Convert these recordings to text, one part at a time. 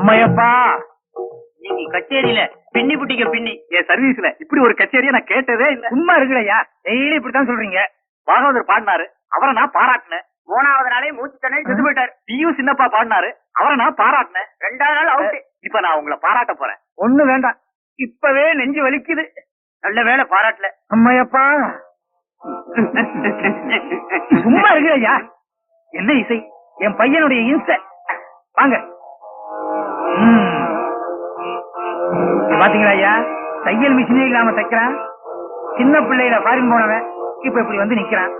அம்மையப்பா. நீங்க கச்சேரியில பின்னி புட்டிக்க பின்னி. என் சர்வீஸ்ல இப்படி ஒரு கச்சேரியை நான் கேட்டதே இல்ல. சும்மா இருக்குடையா டெய்லி இப்படித்தான் சொல்றீங்க. பாகவதர் பாடினாரு. அவரை நான் பாராட்டினேன். மூணாவது நாளே மூச்சு தண்ணி செத்து போயிட்டாரு. பியு சின்னப்பா பாடினாரு. அவரை நான் பாராட்டினேன். ரெண்டாவது நாள் அவுட் இப்ப நான் உங்களை பாராட்ட போறேன். ஒண்ணு வேண்டாம். இப்பவே நெஞ்சு வலிக்குது. நல்ல வேலை பாராட்டல. அம்மையப்பா. சும்மா இருக்கு ஐயா. என்ன இசை? என் பையனுடைய இன்ஸ்ட. வாங்க. பாத்தீங்களா ஐயா? தையல் மிஷினே இல்லாம தைக்கிறான். சின்ன பிள்ளையில ஃபாரின் போனவன். இப்ப இப்படி வந்து நிக்கிறான்.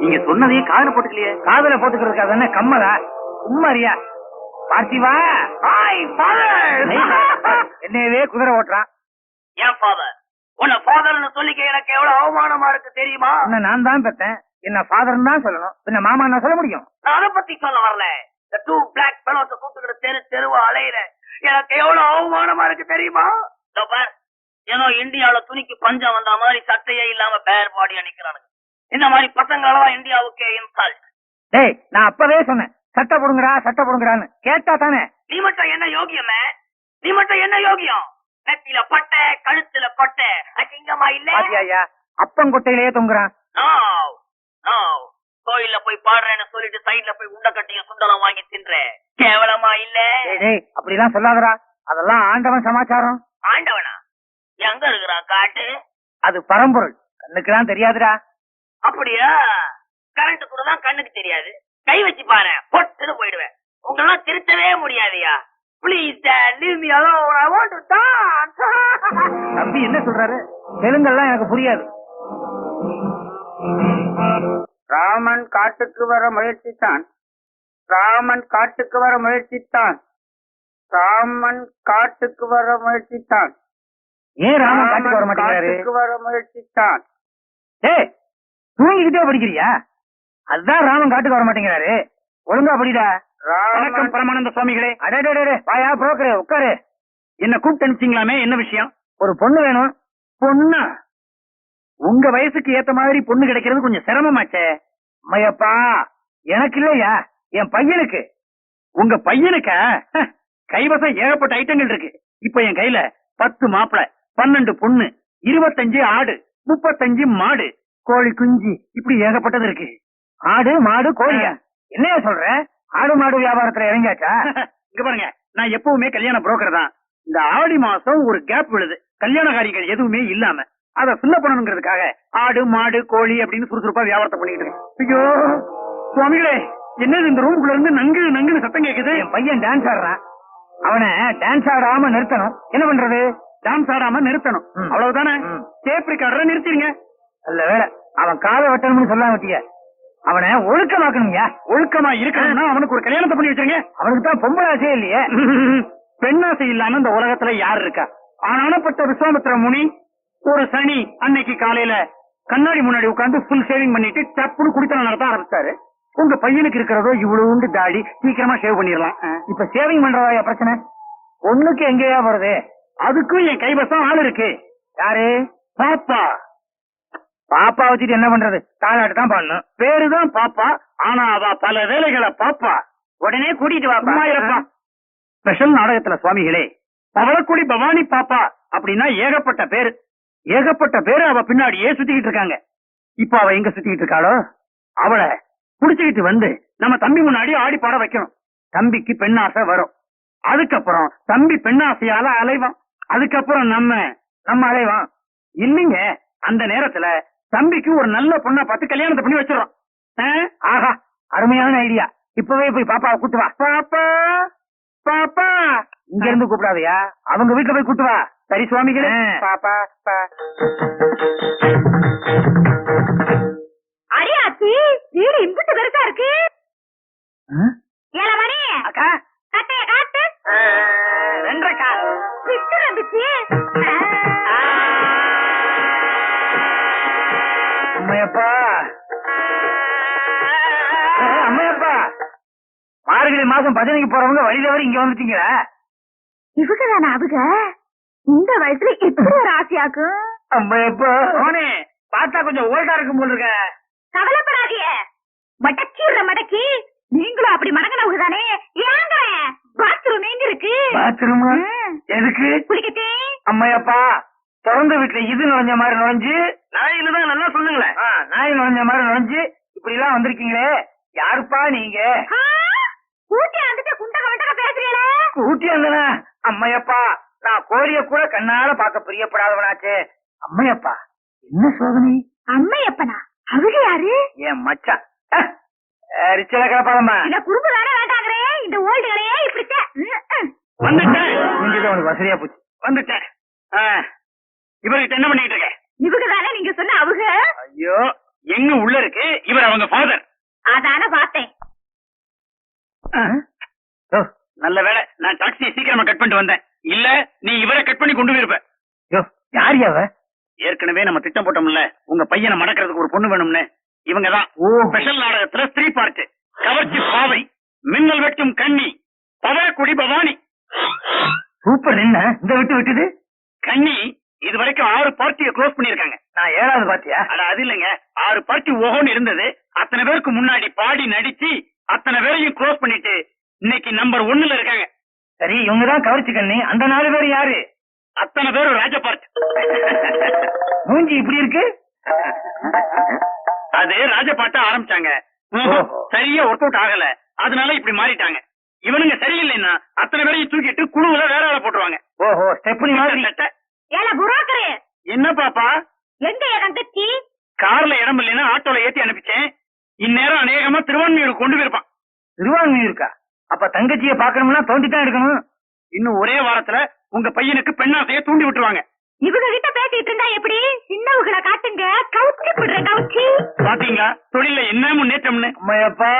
நீங்க சொன்னதையே காதல போட்டுக்கலையே. காதல போட்டுக்கிறதுக்கு அது என்ன கம்மலா? சும்மா அறியா பார்த்திவா? என்னையவே குதிரை ஓட்டுறான். ஏன் ஃபாதர் உன்னை ஃபாதர்னு சொல்லிக்க எனக்கு எவ்வளவு அவமானமா இருக்கு தெரியுமா? என்ன நான் தான் பெத்தேன். என்ன ஃபாதர் தான் சொல்லணும். பின்ன மாமா நான் சொல்ல முடியும். அதை பத்தி சொல்ல வரல. இந்த டூ பிளாக் பெலோஸ கூப்பிட்டுக்கிட்டு தெரு தெருவா அலையிற. எனக்கு எவ்வளவு அவமானமா இருக்கு தெரியுமா? பார். ஏதோ இந்தியாவுல துணிக்கு பஞ்சம் வந்த மாதிரி சட்டையே இல்லாம பேர் பாடியா நிக்கிறானுங்க. இந்த மாதிரி பசங்களெல்லாம் இந்தியாவுக்கே இன்சால்ட் டேய் நான் அப்பவே சொன்னேன். சட்டை போடுங்கடா சட்டை போடுங்கடான்னு. கேட்டா தானே? நீ மட்டும் என்ன யோகியமே? நீ மட்டும் என்ன யோகியம்? நெத்தியில பட்டை கழுத்துல கொட்டை. அசிங்கமா இல்ல? ஐயா அப்பங்கொட்டையிலேயே தொங்குறான். கோயில்ல போய் பாடுறேன்னு சொல்லிட்டு சைடுல போய் உண்ட கட்டியும் சுண்டலம் வாங்கி தின்ற. கேவலமா இல்ல? அப்படிலாம் சொல்லாதடா. அதெல்லாம் ஆண்டவன் சமாச்சாரம். ஆண்டவனா? எங்க இருக்கிறான் காட்டு? அது பரம்பொருள். கண்ணுக்கெல்லாம் தெரியாதுடா. அப்படியா? கரண்ட் கூட தான் கண்ணுக்கு தெரியாது. கை வச்சு பாரு பொட்டுன்னு போயிடுவேன். உங்களெல்லாம் திருத்தவே முடியாதுயா. Please leave me alone I want to dance தம்பி என்ன சொல்றாரு? தெலுங்கெல்லாம் எனக்கு புரியாது. ராமன் காட்டுக்கு வர முயற்சித்தான். ராமன் காட்டுக்கு வர முயற்சித்தான். ராமன் காட்டுக்கு வர முயற்சித்தான். ஏன் ராமன் காட்டுக்கு வர மாட்டேங்கிறாரு? காட்டுக்கு வர முயற்சித்தான். ஏய் தூங்கிக்கிட்டே படிக்கிறியா? அதுதான் ராமன் காட்டுக்கு வர மாட்டேங்கிறாரு. ஒழுங்கா படிடா. வணக்கம் ராமன் பரமானந்த சுவாமிகளே. அடே வாயா புரோக்கரே உட்காரு. என்ன கூப்பிட்டு அனுப்பிச்சீங்களாமே என்ன விஷயம்? ஒரு பொண்ணு வேணும். பொண்ணா? உங்க வயசுக்கு ஏத்த மாதிரி பொண்ணு கிடைக்கிறது கொஞ்சம் சிரமமாச்சே. மையப்பா எனக்கு இல்லையா? என் பையனுக்கு. உங்க பையனுக்கா? கைவசம் ஏகப்பட்ட ஐட்டங்கள் இருக்கு. இப்ப என் கையில பத்து மாப்பிள பன்னெண்டு பொண்ணு இருபத்தஞ்சு ஆடு முப்பத்தஞ்சு மாடு கோழி குஞ்சு இப்படி ஏகப்பட்டது இருக்கு. ஆடு மாடு கோழியா? என்னையா சொல்ற? ஆடு மாடு வியாபாரத்துல இறங்கியாச்சா? இங்க பாருங்க நான் எப்பவுமே கல்யாண புரோக்கர் தான். இந்த ஆடி மாசம் ஒரு கேப் விழுது. கல்யாண காரியங்கள் எதுவுமே இல்லாம. அத ஃபில்ல பண்ணணுங்கிறதுக்காக ஆடு மாடு கோழி அப்படின்னு சுறுசுறுப்பா வியாபாரத்தை பண்ணிட்டு இருக்கேன் ஐயோ சுவாமிகளே என்னது இந்த ரூமுக்குள்ள இருந்து நங்கு நங்குன்னு சத்தம் கேக்குது? என் பையன் டான்ஸ் ஆடுறான் அவனை டான்ஸ் ஆடாம நிறுத்தணும். என்ன பண்றது? டான்ஸ் ஆடாம நிறுத்தணும். அவ்வளவுதானே. டேப் ரெக்கார்டரை நிறுத்திடுங்க நல்ல வேலை. அவன் காலை வெட்டணும்னு சொல்லாம விட்டிய. அவனை ஒழுக்கமாக்கணும்யா. ஒழுக்கமா இருக்கணும்னா அவனுக்கு ஒரு கல்யாணத்தை பண்ணி வச்சிருங்க. அவனுக்கு தான் பொம்பளை ஆசையே இல்லையே. பெண்ணாசை இல்லாம இந்த உலகத்துல யார் இருக்கா? ஆனானப்பட்ட விஸ்வாமித்திர முனி ஒரு சனி அன்னைக்கு காலையில கண்ணாடி முன்னாடி உட்கார்ந்து ஃபுல் ஷேவிங் பண்ணிட்டு டப்புன்னு குடித்தனம் நடத்த ஆரம்பிச்சாரு. உங்க பையனுக்கு இருக்கிறதோ இவ்வளவுண்டு தாடி சீக்கிரமா ஷேவ் பண்ணிடலாம். இப்ப சேவிங் பண்றதா பிரச்சனை? ஒண்ணுக்கு எங்கேயா வருது? அதுக்கும் என் கைவசம் ஆள் இருக்கு. யாரு? பாப்பா. பாப்பா வச்சுட்டு என்ன பண்றது? தாலாட்டு தான் பாடணும் பேருதான் பாப்பா ஆனா அவ பல வேலைகளை பாப்பா. உடனே கூட்டிட்டு இருப்பா. ஸ்பெஷல் நாடகத்துல சுவாமிகளே பவளக்குடி பவானி பாப்பா அப்படின்னா ஏகப்பட்ட பேரு. ஏகப்பட்ட பேரு அவ பின்னாடியே சுத்திக்கிட்டு இருக்காங்க. இப்ப அவ எங்க சுத்திக்கிட்டு இருக்காளோ? அவளை புடிச்சுக்கிட்டு வந்து நம்ம தம்பி முன்னாடி ஆடி பாட வைக்கணும். தம்பிக்கு பெண்ணாசை வரும். அதுக்கப்புறம் தம்பி பெண்ணாசையால அலைவான். அதுக்கப்புறம் நம்ம நம்ம அலைவான். இல்லைங்க அந்த நேரத்துல தம்பிக்கு ஒரு நல்ல பொண்ணை பார்த்து கல்யாணத்தை பண்ணி வச்சிடறோம். ஆ? ஆஹா அருமையான ஐடியா இப்பவே போய் பாப்பாவை கூட்டு வா. பாப்பா பாப்பா. இங்க இருந்து கூப்பிடாதயா? அவங்க வீட்டுல போய் கூட்டு வா. சரி சுவாமிகளே. பாப்பா பா. அடியாச்சி வீடு இம்புட்டு பெருசா இருக்கு. ஏழ மணி அக்கா. கட்டைய காட்டு ஆ, ரெண்டரைக்கா பிச்சு வந்துச்சு. அம்மையப்பா. அம்மையப்பா. மார்கழி மாசம் பஜனைக்கு போறவங்க வழி தவறி இங்க வந்துட்டீங்களா. இவங்க தானே அவங்க? இந்த வயசுல இப்படி ஒரு ஆசையாக்கும் அம்மையப்பா மோனே பார்த்தா கொஞ்சம் ஓல்டா இருக்கும் போல இருக்க. கவலைப்படாதீங்க. மடக்கிடுற மடக்கி நீங்களும் அப்படி மடங்கினவங்க தானே ஏங்க பாத்ரூமா ம். எதுக்கு? குளிக்கட்டே. அம்மையப்பா திறந்த வீட்டுல இது நுழைஞ்ச மாதிரி நுழைஞ்சு நாயில தான் நல்லா சொல்லுங்களேன். நாய் நுழைஞ்ச மாதிரி நுழைஞ்சு இப்படி எல்லாம் வந்திருக்கீங்களே? யாருப்பா நீங்க? ஊட்டி வந்துட்டு குண்டக பேசுறீங்களே? ஊட்டி வந்தனா அம்மையப்பா நான் கோழிய கூட கண்ணால பார்க்க பிரியப்படாதவனாச்சே. அம்மையப்பா என்ன சோதனை? அம்மையப்பனா? அவங்க யாரு? என் மச்சான். ரிச்சல கிளப்பாதம்மா இந்த குறும்பு வேற வேண்டாங்கிறே இந்த ஓல்டு கடையே இப்படித்தான். வந்துட்டேன். உனக்கு வசதியா போச்சு. வந்துட்டேன். இவர்கிட்ட என்ன பண்ணிட்டு இருக்க? இவங்க தானே நீங்க சொன்ன அவங்க ஐயோ எங்க உள்ள இருக்கு? இவர் அவங்க ஃபாதர் அதான பார்த்தேன். நல்ல வேளை. நான் டாக்ஸியை சீக்கிரமா கட் பண்ணிட்டு வந்தேன். இல்ல நீ இவரை கட் பண்ணி கொண்டு போயிருப்ப. யோ, யார் யாவ ஏற்கனவே நம்ம திட்டம் போட்டோம்ல உங்க பையனை மடக்கிறதுக்கு ஒரு பொண்ணு வேணும்னு. இவங்க தான் ஓ. ஸ்பெஷல் நாடகத்துல ஸ்திரீ பார்ட் கவர்ச்சி பாவை மின்னல் வைக்கும் கண்ணி பவளக்குடி பவானி. சூப்பர் என்ன? இந்த விட்டு விட்டுது? கண்ணி இது வரைக்கும் ஆறு பார்ட்டியை க்ளோஸ் பண்ணிருக்காங்க நான் ஏழாவது பாத்தியா அட அது இல்லைங்க. ஆறு பார்ட்டி ஓஹோன்னு இருந்தது. அத்தனை பேருக்கு முன்னாடி பாடி நடிச்சு அத்தனை பேரையும் க்ளோஸ் பண்ணிட்டு இன்னைக்கு நம்பர் ஒண்ணுல இருக்காங்க. சரி இவங்க தான் கவர்ச்சி கண்ணி அந்த நாலு பேர் யாரு? அத்தனை பேரும் ராஜ பார்ட் மூஞ்சி இப்படி இருக்கு? அது ராஜ பாட்ட ஆரம்பிச்சாங்க. சரியா ஒர்க் அவுட் ஆகல. அதனால இப்படி மாறிட்டாங்க. இவனுங்க சரியில்லைன்னா அத்தனை பேரையும் தூக்கிட்டு குழுவுல வேற வேலை போட்டுருவாங்க. ஓஹோ ஸ்டெப்னி மாதிரி. ஏல புரோக்கரு. என்ன பாப்பா? எங்க என் தங்கச்சி? கார்ல இடம் இல்லைன்னா ஆட்டோல ஏத்தி அனுப்பிச்சேன். இந்நேரம் அநேகமா திருவான்மையூர் கொண்டு போயிருப்பான். திருவான்மையூர் இருக்கா அப்ப தங்கச்சிய பாக்கணும்னா தோண்டி தான் எடுக்கணும். இன்னும் ஒரே வாரத்துல உங்க பையனுக்கு பெண்ணாசைய தூண்டி விட்டுருவாங்க. இவங்க கிட்ட பேசிட்டு இருந்தா எப்படி? சின்னவங்களை காட்டுங்க. கவுச்சி விடுற கவுச்சி பாத்தீங்களா தொழில என்ன முன்னேற்றம்னு. அம்மையப்பா.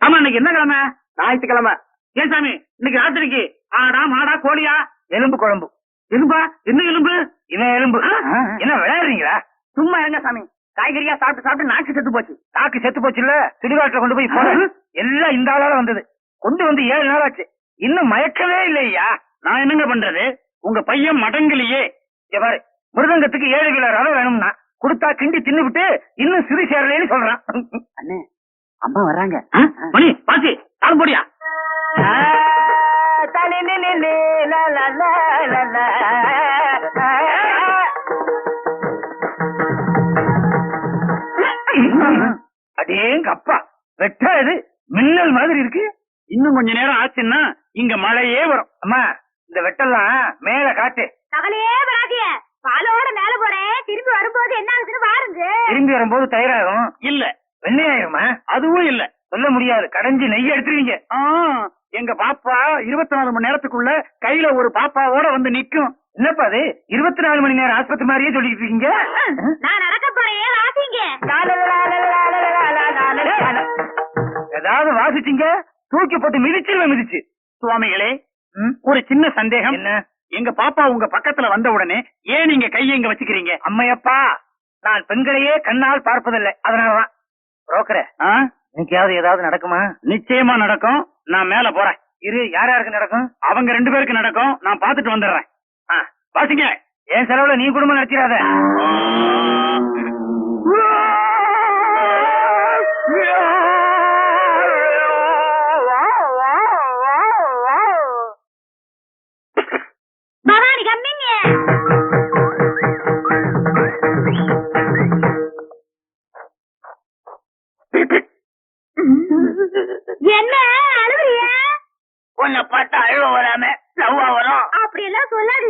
ஆமா இன்னைக்கு என்ன கிழமை? ஞாயிற்றுக்கிழமை. ஏன் சாமி? இன்னைக்கு ராத்திரிக்கு ஆடா மாடா கோழியா? எலும்பு குழம்பு. எலும்பா? என்ன எலும்பு? இவன் எலும்பு? என்ன விளையாடுறீங்களா? சும்மா இருங்க சாமி. காய்கறியா சாப்பிட்டு சாப்பிட்டு நாக்கு செத்து போச்சு. நாக்கு செத்து போச்சுல்ல? சுடுகாட்டுல கொண்டு போய் ஆ. எல்லாம் இந்த ஆளால வந்தது. கொண்டு வந்து ஏழு நாள் ஆச்சு இன்னும் மயக்கவே இல்லையா நான் என்னங்க பண்றது? உங்க பையன் மடங்கிலேயே. பாரு மிருதங்கத்துக்கு ஏழு கிலோ ரவை வேணும்னா கொடுத்தா கிண்டி தின்னுபிட்டு இன்னும் சிறு சேரலைன்னு சொல்றான். அண்ணே அம்மா வர்றாங்க. மணி பாசி தாளம் போடியா? இன்னும் கொஞ்ச நேரம் ஆச்சுன்னா இங்க மழையே வரும். அம்மா இந்த வெட்டெல்லாம் மேல காட்டு. கவலையே வராதிய பாலோட மேல போறேன் திரும்பி வரும்போது என்ன ஆகுதுன்னு பாருங்க. திரும்பி வரும்போது தயிராகும்? இல்ல. வெண்ணையாயிருமா? அதுவும் இல்ல. சொல்ல முடியாது. கடைஞ்சு நெய் எடுத்துருவீங்க. ஆ, எங்க பாப்பா இருபத்தி நாலு மணி நேரத்துக்குள்ள கையில ஒரு பாப்பாவோட வந்து நிக்கும். என்னப்பா அது? இருபத்தி நாலு மணி நேரம் ஆஸ்பத்திரி மாதிரியே சொல்லிட்டு இருக்கீங்க? நான் நடக்க போறேன். வாசிங்க? ஏதாவது வாசிச்சீங்க தூக்கி போட்டு மிதிச்சிருவேன் மிதிச்சு. சுவாமிகளே? ஒரு சின்ன சந்தேகம். என்ன? எங்க பாப்பா உங்க பக்கத்துல வந்த உடனே ஏன் நீங்க கையை இங்க வச்சுக்கிறீங்க? அம்மையப்பா நான் பெண்களையே கண்ணால் பார்ப்பதில்லை. அதனாலதான். புரோக்கரே? இன்னைக்காவது ஏதாவது நடக்குமா? நிச்சயமா நடக்கும். நான் மேல போறேன். இரு யார் யாருக்கு நடக்கும்? அவங்க ரெண்டு பேருக்கு நடக்கும். நான் பாத்துட்டு வந்துடுறேன். வாசிங்க. என் செலவுல நீ குடும்பம் நடத்திடாத. அப்படி எல்லாம்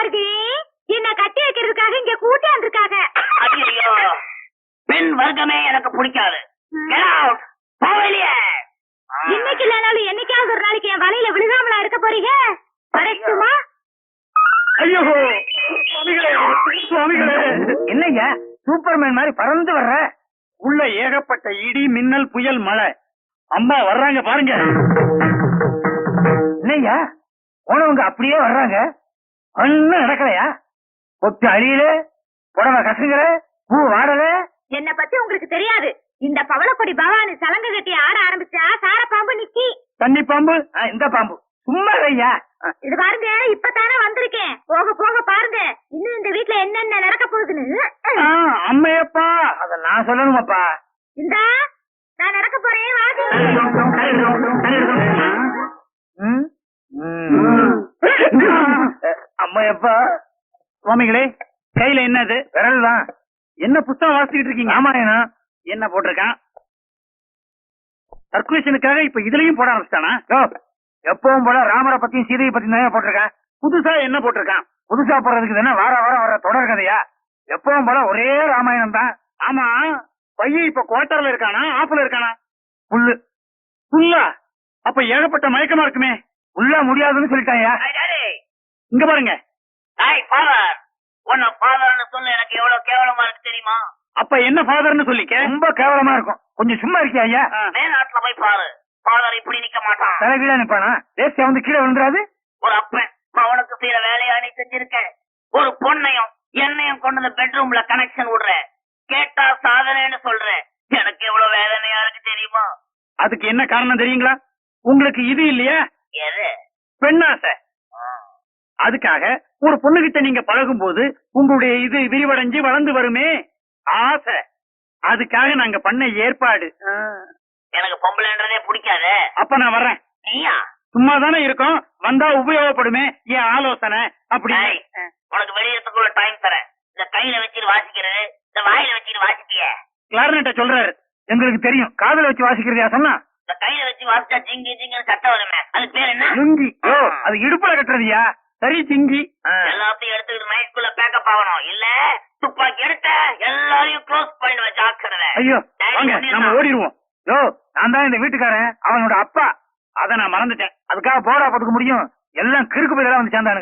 இருக்கு என்ன கட்டி வைக்கிறதுக்காக இங்க கூட்டியாந்து இருக்காங்க ஐயோ பெண் வர்க்கமே எனக்கு பிடிக்காது. இன்னைக்கு இல்லனாலும் என்னைக்காவது ஒரு நாளைக்கு என் வலையில விழுகாமலா இருக்க போறீங்க? வரட்டுமா ஐயோ. என்னய்யா? சூப்பர்மேன் மாதிரி பறந்து வர்ற? உள்ள ஏகப்பட்ட இடி மின்னல் புயல் மழை. அம்மா வர்றாங்க பாருங்க. என்னய்யா? போனவங்க அப்படியே வர்றாங்க. ஒண்ணும் நடக்கலையா? ஒத்து அழியல புடவை கசுங்கிற பூ வாடல. என்ன பத்தி உங்களுக்கு தெரியாது. இந்த பவளக்கொடி பவானி சலங்க கட்டி ஆட ஆரம்பிச்சா சார பாம்பு நிக்கி. தண்ணி பாம்பு? இந்த பாம்பு. சும்மா ஐயா இது பாருங்க இப்பதானே வந்திருக்கேன். போக போக பாருங்க. இன்னும் இந்த வீட்ல என்னென்ன நடக்க போகுதுன்னு. அம்மையப்பா. அத நான் சொல்லணுமாப்பா. இந்தா நான் நடக்க போறேன் வாங்க ம்? ம். அம்மையப்பா சுவாமிகளே கையில என்னது? விரல் தான் என்ன புத்தகம் வாசிக்கிட்டு இருக்கீங்க? ராமாயணம் என்ன போட்டிருக்கான் சர்க்குலேஷனுக்காக இப்ப இதுலயும் போட ஆரம்பிச்சிட்டானா? எப்பவும் போல ராமரை பத்தியும் சீதையை பத்தியும் தான் போட்டிருக்கேன் புதுசா என்ன போட்டிருக்கான் புதுசா போடுறதுக்கு தானே வார வாரம் வர தொடர் கதையா? எப்பவும் போல ஒரே ராமாயணம் தான். ஆமா பையன் இப்ப குவார்டர்ல இருக்கானா? ஆஃப்ல இருக்கானா? புல்லு. புல்லா? அப்ப ஏகப்பட்ட மயக்கமா இருக்குமே. உள்ள முடியாதுன்னு சொல்லிட்டாயா இங்க பாருங்க. ஹாய் ஃபாதர் உன்னை ஃபாதர்னு சொல்ல எனக்கு எவ்வளவு கேவலமா இருக்கு தெரியுமா? அப்ப என்ன ஃபாதர்னு சொல்லிக்க ரொம்ப கேவலமா இருக்கும். கொஞ்சம் சும்மா இருக்கியா ஐயா? ஆ. மேநாட்டுல போய் பாரு. ஃபாதர் இப்படி நிக்க மாட்டான். தலை கீழே நிப்பானா? தேசிய வந்து கீழே விழுந்துராது ஒரு அப்பன் அவனுக்கு செய்யற வேலையா நீ செஞ்சிருக்க. ஒரு பொண்ணையும் என்னையும் கொண்டு வந்து பெட்ரூம்ல கனெக்ஷன் விடுற. கேட்டா சாதனைன்னு சொல்ற. எனக்கு எவ்வளவு வேதனையா இருக்கு தெரியுமா? அதுக்கு என்ன காரணம் தெரியுங்களா? உங்களுக்கு இது இல்லையா? எது? பெண்ணாசை. அதுக்காக ஒரு பொண்ணுகிட்ட நீங்க பழகும் போது உங்களுடைய இது விரிவடைஞ்சு வளர்ந்து வருமே? ஆசை. அதுக்காக நாங்க பண்ண ஏற்பாடு. எனக்கு பொம்பளைன்றதே பிடிக்காதே. அப்ப நான் வர்றேன். நீயா? சும்மா தானே இருக்கோம். வந்தா உபயோகப்படுமே. என் ஆலோசனை? அப்படி. உனக்கு வெளியறதுக்குள்ள டைம் தரேன். இந்த கையில வச்சுட்டு வாசிக்கிறது இந்த வாயில வச்சுட்டு வாசிப்பிய. கிளாரினட்ட சொல்றாரு. எங்களுக்கு தெரியும். காதுல வச்சு வாசிக்கிறதா சொன்னா? இந்த கையில வச்சு வாசிச்சா ஜிங்கி ஜிங்கன்னு சத்தம் வருமே. அது பேர் என்ன? லுங்கி. யோ அது இடுப்புல கட்டுறதுயா? சரி சிங்கி. எல்லாத்தையும் எடுத்துக்கிட்டு நைட்குள்ள பேக்கப் ஆகணும். இல்ல துப்பாக்கி எடுத்த எல்லாரையும் க்ளோஸ் பண்ணிடுவேன் ஜாக்கிரதை ஐயோ வாங்க நம்ம ஓடிடுவோம். யோ நான் தான் இந்த வீட்டுக்காரன் அவனோட அப்பா. அத நான் மறந்துட்டேன். அதுக்காக போடா போட்டுக்க முடியும். எல்லாம் கிறுக்கு போய் வந்து சேர்ந்தானுங்க.